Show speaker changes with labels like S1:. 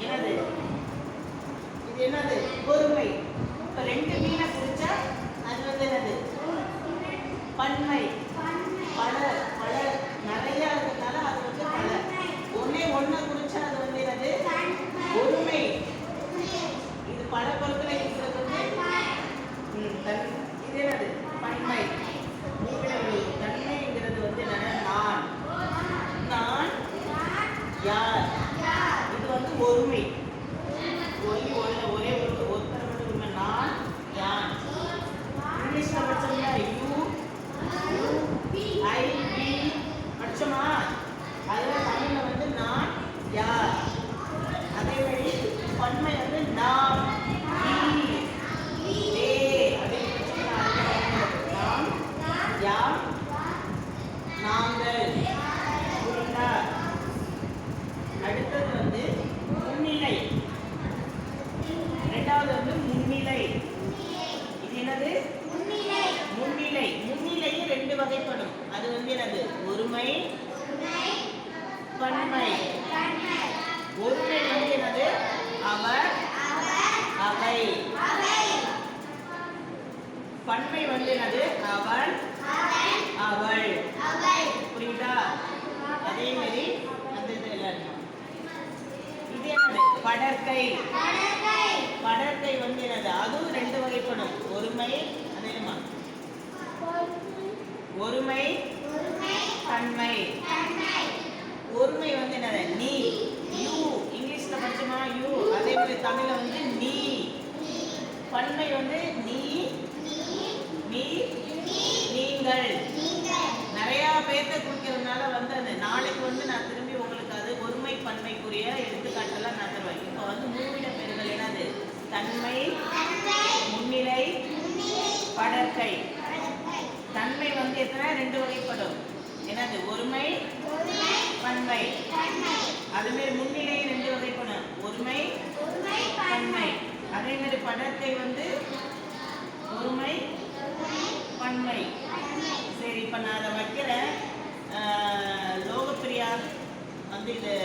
S1: என்னது? இது என்னது? பொறுமை. இப்ப ரெண்டு மீனை பிடிச்சா அது வந்து என்னது? பன்மை. பல பல நிறைய இருக்கிறதுனால அது வந்து பல ஒன்னே ஒண்ணு குறிச்சா அது வந்து என்னது? பொறுமை. இது பல பொருட்களை இருக்கிறது வந்து தன் இது என்னது? பன்மை. மூவிடங்கள் தன்மைங்கிறது வந்து என்னன்னா நான். நான் யார்? ஒருமை ஒரே ஒரே ஒரே ஒரு ஒருத்தர் மட்டும் உண்மை நான் யான் இங்கிலீஷ்ல படிச்சோம்னா யூ ஐ பி படிச்சோமா? அதில் தமிழ்ல வந்து நான் யார் அதே மாதிரி பன்மை வந்து நாம் நீ தே அப்படின்னு படிச்சோம்னா அதுல வந்து நாம் யாம் நாங்கள் புரியுதா அடுத்தது வந்து முன்னிலை ரெண்டாவது வந்து முன்னிலை இது என்னது முன்னிலை முன்னிலையும் ரெண்டு வகைப்படும் அது வந்து என்னது ஒருமை பன்மை ஒருமை வந்து என்னது? அவர். அவை. பன்மை வந்து என்னது? அவன். அவள். புரியுதா? அதே மாதிரி அந்த இது என்னது? படற்கை. படற்கை வந்து என்னது? அதுவும் ரெண்டு வகைப்படும். ஒருமை அது என்னமா ஒருமை தன்மை. ஒருமை வந்து என்னது? நீ. யூ. இங்கிலீஷ்ல படிச்சோமா? யூ. அதே மாதிரி தமிழ்ல வந்து நீ. பன்மை வந்து நீ. நீ. நீங்கள். நிறைய பேர்த்த குறிக்கிறதுனால வந்து அது நாளைக்கு வந்து நான் திரும்பி உங்களுக்கு அது ஒருமை பன்மைக்குரிய எடுத்துக்காட்டெல்லாம் நான் தருவேன். இப்போ வந்து மூவிட பெறுதல் என்னது? தன்மை. முன்னிலை. படற்கை. தன்மை வந்து எத்தனை? ரெண்டு வகைப்படும். என்னது? ஒருமை பன்மை. அதுமாரி முன்னிலை ரெண்டு வகைப்படும். ஒருமை பன்மை. அதே மாதிரி படத்தை வந்து ஒருமை பன்மை. சரி இப்போ நான் அதை வைக்கிறேன். லோகப்பிரியா வந்து இதை